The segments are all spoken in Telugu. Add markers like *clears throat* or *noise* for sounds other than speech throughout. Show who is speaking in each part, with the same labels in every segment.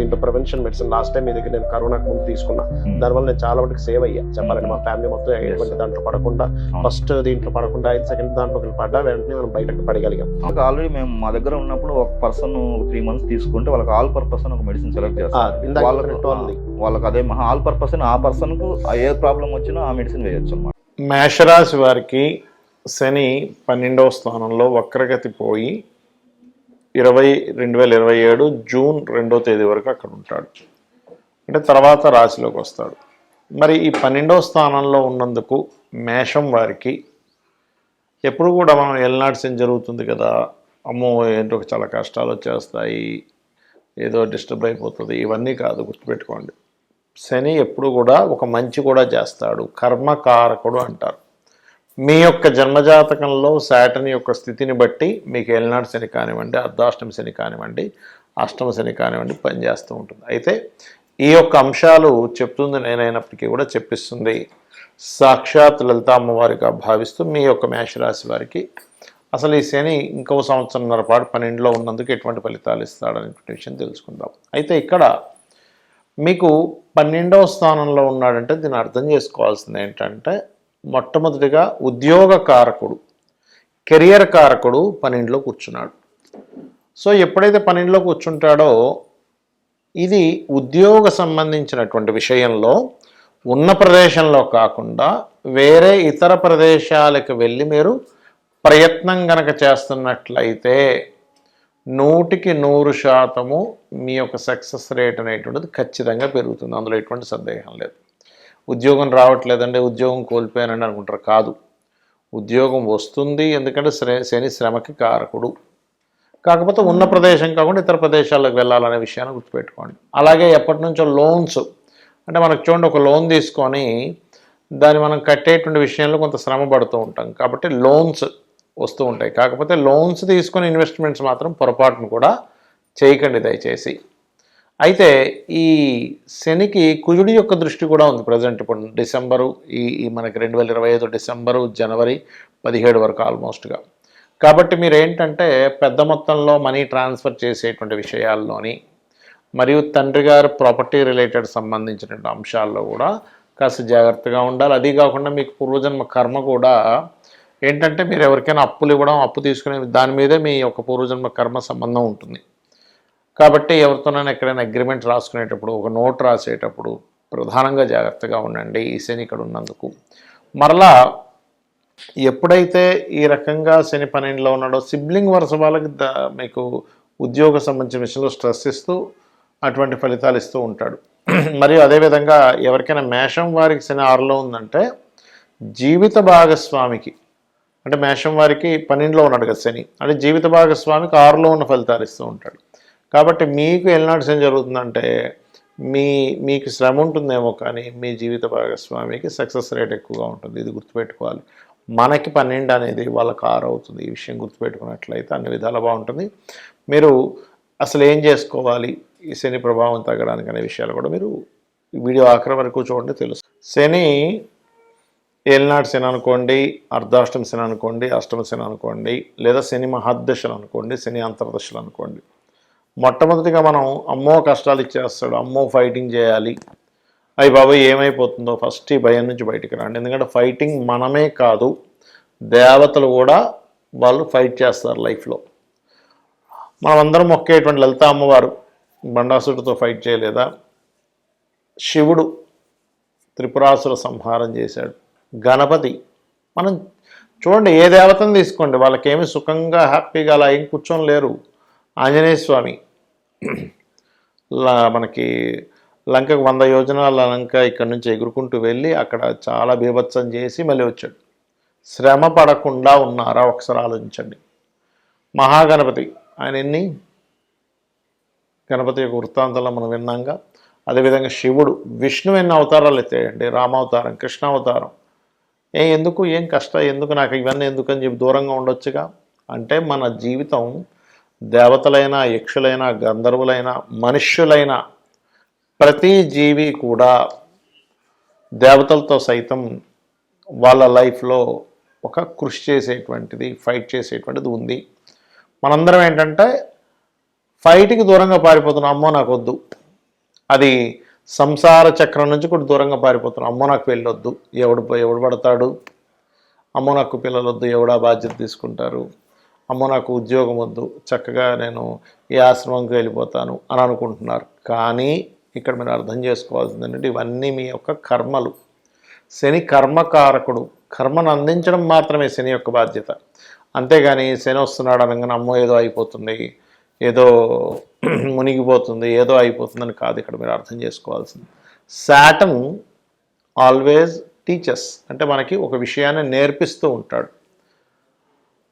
Speaker 1: దీంట్లో ప్రివెన్షన్ మెడిసిన్ లాస్ట్ టైం మీ దగ్గర నేను కరోనాకు ముందు తీసుకున్నా. దానివల్ల నేను చాలా మటుకు సేవ్ అయ్యా. చెప్పాలంటే మా ఫ్యామిలీ మొత్తం ఎటువంటి దాంట్లో పడకుండా ఫస్ట్ దీంట్లో పడకుండా ఐదు సెకండ్ దాంట్లోకి పడ్డా వెంటనే మనం బయటకు పడగలిగాం.
Speaker 2: ఆల్రెడీ మేము మా దగ్గర ఉన్నప్పుడు ఒక పర్సన్ త్రీ మంత్స్ తీసుకుంటే వాళ్ళకి ఆల్ పర్పస్ అని ఒక మెడిసిన్ సెలెక్ట్ చేస్తారు.
Speaker 1: ఇందాక
Speaker 2: వాళ్ళకు. వాళ్ళకి అదే మహా ఆల్ పర్పస్ ఆ పర్సన్కు ఏ ప్రాబ్లం వచ్చినా ఆ మెడిసిన్ వేయొచ్చు అన్నమాట.
Speaker 3: మేషరాశి వారికి శని పన్నెండవ స్థానంలో వక్రగతి పోయి ఇరవై రెండు వేల ఇరవై ఏడు జూన్ రెండో తేదీ వరకు అక్కడ ఉంటాడు. అంటే తర్వాత రాశిలోకి వస్తాడు. మరి ఈ పన్నెండవ స్థానంలో ఉన్నందుకు మేషం వారికి ఎప్పుడు కూడా మనం ఎల్నాడు జరుగుతుంది కదా అమ్మో ఏంటో చాలా కష్టాలు వచ్చేస్తాయి ఏదో డిస్టర్బ్ అయిపోతుంది ఇవన్నీ కాదు గుర్తుపెట్టుకోండి. శని ఎప్పుడు కూడా ఒక మంచి కూడా చేస్తాడు. కర్మకారకుడు అంటారు. మీ యొక్క జన్మజాతకంలో శాటన్ యొక్క స్థితిని బట్టి మీకు ఏలినాడు శని కానివ్వండి అర్ధాష్టమి శని కానివ్వండి అష్టమ శని కానివ్వండి పనిచేస్తూ ఉంటుంది. అయితే ఈ యొక్క అంశాలు చెప్తుంది నేనైనప్పటికీ కూడా చెప్పిస్తుంది. సాక్షాత్ లలిత అమ్మవారిగా భావిస్తూ మీ యొక్క మేషరాశి వారికి అసలు ఈ శని ఇంకో సంవత్సరంన్నర పాటు పన్నెండులో ఉన్నందుకు ఎటువంటి ఫలితాలు ఇస్తాడనేటువంటి విషయం తెలుసుకుందాం. అయితే ఇక్కడ మీకు పన్నెండవ స్థానంలో ఉన్నాడంటే దీన్ని అర్థం చేసుకోవాల్సింది ఏంటంటే మొట్టమొదటిగా ఉద్యోగ కారకుడు కెరియర్ కారకుడు పన్నెండులో కూర్చున్నాడు. సో ఎప్పుడైతే పన్నెండులో కూర్చుంటాడో ఇది ఉద్యోగ సంబంధించినటువంటి విషయంలో ఉన్న ప్రదేశంలో కాకుండా వేరే ఇతర ప్రదేశాలకు వెళ్ళి మీరు ప్రయత్నం గనక చేస్తున్నట్లయితే నూటికి నూరు శాతము మీ యొక్క సక్సెస్ రేట్ అనేటువంటిది ఖచ్చితంగా పెరుగుతుంది. అందులో ఎటువంటి సందేహం లేదు. ఉద్యోగం రావట్లేదండి ఉద్యోగం కోల్పోయానని అనుకుంటారు. కాదు. ఉద్యోగం వస్తుంది ఎందుకంటే శ్రే శని శ్రమకి కారకుడు. కాకపోతే ఉన్న ప్రదేశం కాకుండా ఇతర ప్రదేశాలకు వెళ్ళాలనే విషయాన్ని గుర్తుపెట్టుకోండి. అలాగే ఎప్పటి నుంచో లోన్స్ అంటే మనకు చూడండి ఒక లోన్ తీసుకొని దాన్ని మనం కట్టేటువంటి విషయంలో కొంత శ్రమ పడుతూ ఉంటాం. కాబట్టి లోన్స్ వస్తూ ఉంటాయి. కాకపోతే లోన్స్ తీసుకొని ఇన్వెస్ట్మెంట్స్ మాత్రం పొరపాటును కూడా చేయకండి దయచేసి. అయితే ఈ శనికి కుజుడి యొక్క దృష్టి కూడా ఉంది ప్రజెంట్ ఇప్పుడు డిసెంబరు ఈ ఈ మనకి రెండు వేల ఇరవై ఐదు డిసెంబరు జనవరి పదిహేడు వరకు ఆల్మోస్ట్గా కాబట్టి మీరు ఏంటంటే పెద్ద మొత్తంలో మనీ ట్రాన్స్ఫర్ చేసేటువంటి విషయాల్లోని మరియు తండ్రి గారు ప్రాపర్టీ రిలేటెడ్ సంబంధించినటువంటి అంశాల్లో కూడా కాస్త జాగ్రత్తగా ఉండాలి. అది కాకుండా మీకు పూర్వజన్మ కర్మ కూడా ఏంటంటే మీరు ఎవరికైనా అప్పులు ఇవ్వడం అప్పు తీసుకునే దాని మీదే మీ యొక్క పూర్వజన్మ కర్మ సంబంధం ఉంటుంది. కాబట్టి ఎవరితోనైనా ఎక్కడైనా అగ్రిమెంట్ రాసుకునేటప్పుడు ఒక నోట్ రాసేటప్పుడు ప్రధానంగా జాగ్రత్తగా ఉండండి ఈ శని ఇక్కడ ఉన్నందుకు. మరలా ఎప్పుడైతే ఈ రకంగా శని పన్నెండులో ఉన్నాడో సిబ్లింగ్ వరుస వాళ్ళకి మీకు ఉద్యోగ సంబంధించిన విషయంలో స్ట్రెస్ ఇస్తూ అటువంటి ఫలితాలు ఇస్తూ ఉంటాడు. మరియు అదేవిధంగా ఎవరికైనా మేషం వారికి శని ఆరులో ఉందంటే జీవిత భాగస్వామికి అంటే మేషం వారికి పన్నెండులో ఉన్నాడు కదా శని అంటే జీవిత భాగస్వామికి ఆరులో ఉన్న ఫలితాలు ఇస్తూ ఉంటాడు. కాబట్టి మీకు ఎల్నాడు ఏం జరుగుతుందంటే మీ మీకు శ్రమ ఉంటుందేమో కానీ మీ జీవిత భాగస్వామికి సక్సెస్ రేట్ ఎక్కువగా ఉంటుంది. ఇది గుర్తుపెట్టుకోవాలి. మనకి పన్నెండు అనేది వాళ్ళకి ఆరు అవుతుంది. ఈ విషయం గుర్తుపెట్టుకున్నట్లయితే అన్ని విధాలు బాగుంటుంది. మీరు అసలు ఏం చేసుకోవాలి? ఈ శని ప్రభావం తగ్గడానికి అనే విషయాలు కూడా మీరు వీడియో ఆఖరి వరకు చూడండి తెలుసు. శని ఏలినాడు శని అనుకోండి అర్ధాష్టమ శని అనుకోండి అష్టమ శని అనుకోండి లేదా శని మహాదశలు అనుకోండి శని అంతర్దశలు అనుకోండి. మొట్టమొదటిగా మనం అమ్మో కష్టాలు ఇచ్చేస్తాడు అమ్మో ఫైటింగ్ చేయాలి. అయ్యి బాబాయ్ ఏమైపోతుందో ఫస్ట్ ఈ భయం నుంచి బయటికి రండి. ఎందుకంటే ఫైటింగ్ మనమే కాదు దేవతలు కూడా వాళ్ళు ఫైట్ చేస్తారు లైఫ్లో మనమందరం మొక్కేటువంటి లలిత అమ్మవారు బండాసుడితో ఫైట్ చేయలేదా? శివుడు త్రిపురాసుర సంహారం చేశాడు. గణపతి మనం చూడండి ఏ దేవతను తీసుకోండి వాళ్ళకేమి సుఖంగా హ్యాపీగా అలా ఏం కూర్చొని లేరు. ఆంజనేయ స్వామి. లా- మనకి లంకకు వంద యోజనాల లంక ఇక్కడ నుంచి ఎగురుకుంటూ వెళ్ళి అక్కడ చాలా బీభత్సం చేసి మళ్ళీ వచ్చాడు. శ్రమ పడకుండా ఉన్నారా? ఒకసారి ఆలోచించండి. మహాగణపతి. ఆయన ఎన్ని? గణపతి యొక్క వృత్తాంతంలో మనం విన్నాంగా అదేవిధంగా శివుడు. విష్ణు ఎన్ని అవతారాలు ఎత్తాయండి రామావతారం కృష్ణావతారం. ఏ ఎందుకు? ఏం కష్టం? ఎందుకు? నాకు ఇవన్నీ ఎందుకని చెప్పి దూరంగా ఉండొచ్చుగా? అంటే మన జీవితం దేవతలైన యక్షులైన గంధర్వులైన మనుష్యులైన ప్రతి జీవి కూడా దేవతలతో సైతం వాళ్ళ లైఫ్లో ఒక కృషి చేసేటువంటిది ఫైట్ చేసేటువంటిది ఉంది. మనందరం ఏంటంటే ఫైట్కి దూరంగా పారిపోతున్నాం అమ్మో నాకు వద్దు. అది సంసార చక్రం నుంచి కూడా దూరంగా పారిపోతున్నాం అమ్మో నాకు పెళ్ళొద్దు ఎవడు ఎవడు పడతాడు? అమ్మో నాకు పిల్లలొద్దు ఎవడా బాధ్యత తీసుకుంటారు? అమ్మో నాకు ఉద్యోగం వద్దు చక్కగా నేను ఈ ఆశ్రమంకి వెళ్ళిపోతాను అని అనుకుంటున్నారు. కానీ ఇక్కడ మీరు అర్థం చేసుకోవాల్సింది ఏంటంటే ఇవన్నీ మీ యొక్క కర్మలు. శని కర్మకారకుడు. కర్మను అందించడం మాత్రమే శని యొక్క బాధ్యత. అంతేగాని శని వస్తున్నాడు అనగానే అమ్మో ఏదో అయిపోతుంది ఏదో *clears throat* మునిగిపోతుంది ఏదో అయిపోతుందని కాదు ఇక్కడ మీరు అర్థం చేసుకోవాల్సింది. Satan always teachers. అంటే మనకి ఒక విషయాన్ని నేర్పిస్తూ ఉంటాడు.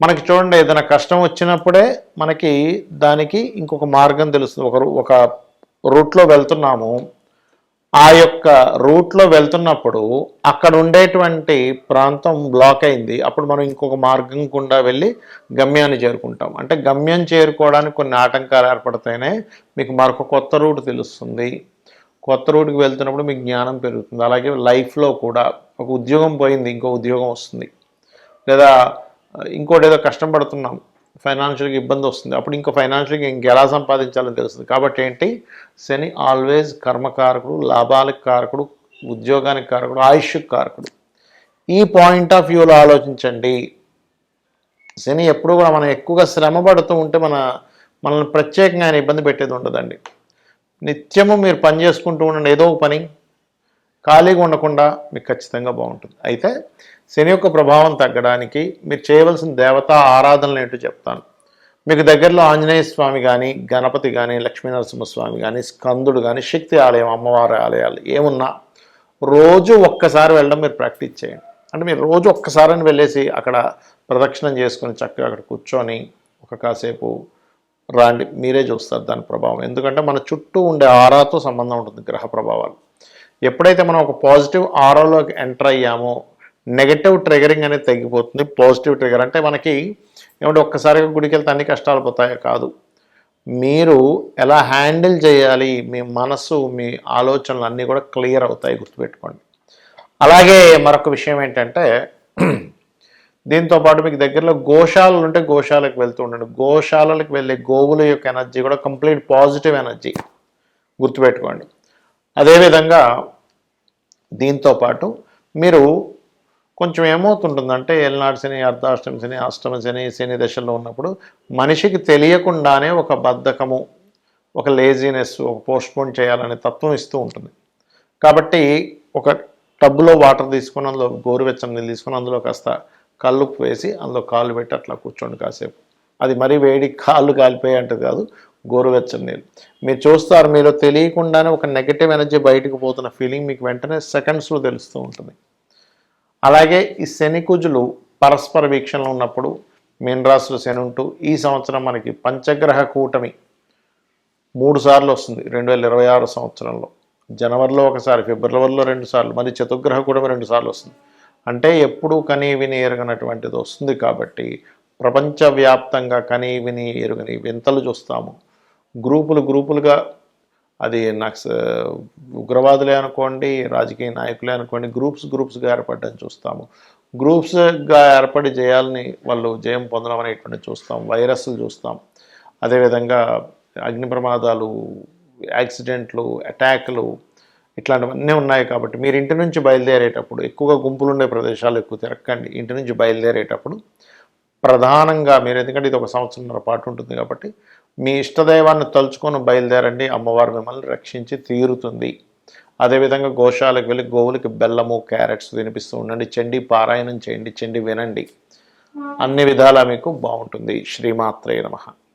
Speaker 3: మనకి చూడండి ఏదైనా కష్టం వచ్చినప్పుడే మనకి దానికి ఇంకొక మార్గం తెలుస్తుంది. ఒక రూ- ఒక రూట్లో వెళ్తున్నాము. ఆ యొక్క రూట్లో వెళ్తున్నప్పుడు అక్కడ ఉండేటువంటి ప్రాంతం బ్లాక్ అయింది. అప్పుడు మనం ఇంకొక మార్గం గుండా వెళ్ళి గమ్యాన్ని చేరుకుంటాం. అంటే గమ్యం చేరుకోవడానికి కొన్ని ఆటంకాలు ఏర్పడితేనే మీకు మరొక కొత్త రూట్ తెలుస్తుంది. కొత్త రూట్కి వెళ్తున్నప్పుడు మీకు జ్ఞానం పెరుగుతుంది. అలాగే లైఫ్లో కూడా ఒక ఉద్యోగం పోయింది ఇంకో ఉద్యోగం వస్తుంది. లేదా ఇంకోటి ఏదో కష్టం పడుతున్నాం ఫైనాన్షియల్గా ఇబ్బంది వస్తుంది. అప్పుడు ఇంకో ఫైనాన్షియల్గా ఇంకెలా సంపాదించాలని తెలుస్తుంది. కాబట్టి ఏంటి? శని ఆల్వేస్ కర్మకారకుడు లాభాలకు కారకుడు ఉద్యోగానికి కారకుడు ఆయుష్ కారకుడు. ఈ పాయింట్ ఆఫ్ వ్యూలో ఆలోచించండి. శని ఎప్పుడు కూడా మనం ఎక్కువగా శ్రమ పడుతూ ఉంటే మన మనల్ని ప్రత్యేకంగా ఆయన ఇబ్బంది పెట్టేది ఉండదండి. నిత్యము మీరు పని చేసుకుంటూ ఉండండి. ఏదో ఒక పని ఖాళీగా ఉండకుండా మీకు ఖచ్చితంగా బాగుంటుంది. అయితే శని యొక్క ప్రభావం తగ్గడానికి మీరు చేయవలసిన దేవతా ఆరాధనలు ఏంటో చెప్తాను. మీకు దగ్గరలో ఆంజనేయ స్వామి కానీ గణపతి కానీ లక్ష్మీనరసింహస్వామి కానీ స్కందుడు కానీ శక్తి ఆలయం అమ్మవారి ఆలయాలు ఏమున్నా రోజు ఒక్కసారి వెళ్ళడం మీరు ప్రాక్టీస్ చేయండి. అంటే మీరు రోజు ఒక్కసారి వెళ్ళేసి అక్కడ ప్రదక్షిణం చేసుకొని చక్కగా అక్కడ కూర్చొని ఒక కాసేపు రాండి. మీరే చూస్తారు దాని ప్రభావం. ఎందుకంటే మన చుట్టూ ఉండే ఆరాతో సంబంధం ఉంటుంది గ్రహ ప్రభావాలు. ఎప్పుడైతే మనం ఒక పాజిటివ్ ఆరోలోకి ఎంటర్ అయ్యామో నెగటివ్ ట్రిగరింగ్ అనేది తగ్గిపోతుంది. పాజిటివ్ ట్రిగర్ అంటే మనకి ఏమంటే ఒక్కసారిగా గుడికి వెళ్తే అన్ని కష్టాలు పోతాయో కాదు. మీరు ఎలా హ్యాండిల్ చేయాలి? మీ మనసు మీ ఆలోచనలు అన్నీ కూడా క్లియర్ అవుతాయి గుర్తుపెట్టుకోండి. అలాగే మరొక విషయం ఏంటంటే దీంతో పాటు మీకు దగ్గరలో గోశాలలు ఉంటే గోశాలకు వెళ్తూ ఉండండి. గోశాలలకు వెళ్ళే గోవుల యొక్క ఎనర్జీ కూడా కంప్లీట్ పాజిటివ్ ఎనర్జీ. గుర్తుపెట్టుకోండి. అదేవిధంగా దీంతో పాటు మీరు కొంచెం ఏమవుతుంటుందంటే ఏలనాడు శని అర్ధాష్టమి శని అష్టమ శని శని దశల్లో ఉన్నప్పుడు మనిషికి తెలియకుండానే ఒక బద్ధకము ఒక లేజీనెస్ ఒక పోస్ట్పోన్ చేయాలనే తత్వం ఇస్తూ ఉంటుంది. కాబట్టి ఒక టబ్బులో వాటర్ తీసుకుని అందులో గోరువెచ్చని నీళ్ళు తీసుకుని అందులో కాస్త కళ్ళు వేసి అందులో కాళ్ళు పెట్టి అట్లా కూర్చోండి కాసేపు. అది మరీ వేడి కాళ్ళు కాలిపోయి అంటే కాదు. గోరువెచ్చని నీళ్ళు మీరు చూస్తారు మీలో తెలియకుండానే ఒక నెగటివ్ ఎనర్జీ బయటకు పోతున్న ఫీలింగ్ మీకు వెంటనే సెకండ్స్లో తెలుస్తూ ఉంటుంది. అలాగే ఈ శని కుజులు పరస్పర వీక్షణలో ఉన్నప్పుడు మీనరాశులు శని ఉంటూ ఈ సంవత్సరం మనకి పంచగ్రహ కూటమి మూడు సార్లు వస్తుంది రెండు వేల ఇరవై ఆరు సంవత్సరంలో. జనవరిలో ఒకసారి ఫిబ్రవరిలో రెండు సార్లు మరి చతుర్గ్రహ కూటమి రెండు సార్లు వస్తుంది. అంటే ఎప్పుడూ కనీ విని ఎరగనటువంటిది వస్తుంది కాబట్టి ప్రపంచవ్యాప్తంగా కనీ విని ఎరుగని వింతలు చూస్తాము. గ్రూపులు గ్రూపులుగా అది నక్స ఉగ్రవాదులే అనుకోండి రాజకీయ నాయకులే అనుకోండి గ్రూప్స్ గ్రూప్స్గా ఏర్పడడం చూస్తాము. గ్రూప్స్గా ఏర్పడి జయాలని వాళ్ళు జయం పొందడం అనేటువంటి చూస్తాం వైరస్లు చూస్తాం. అదేవిధంగా అగ్ని ప్రమాదాలు యాక్సిడెంట్లు అటాక్లు ఇట్లాంటివన్నీ ఉన్నాయి కాబట్టి మీరు ఇంటి నుంచి బయలుదేరేటప్పుడు ఎక్కువగా గుంపులు ఉండే ప్రదేశాలు ఎక్కువ తిరక్కండి ఇంటి నుంచి బయలుదేరేటప్పుడు ప్రధానంగా మీరు ఎందుకంటే ఇది ఒక సంవత్సరంన్నర పాటు ఉంటుంది కాబట్టి మీ ఇష్టదైవాన్ని తలుచుకొని బయలుదేరండి. అమ్మవారు మిమ్మల్ని రక్షించి తీరుతుంది. అదేవిధంగా గోశాలకు వెళ్ళి గోవులకి బెల్లము క్యారెట్స్ తినిపిస్తూ ఉండండి. చండి పారాయణం చేయండి. చండి వినండి. అన్ని విధాలా మీకు బాగుంటుంది. శ్రీమాత్రే నమః.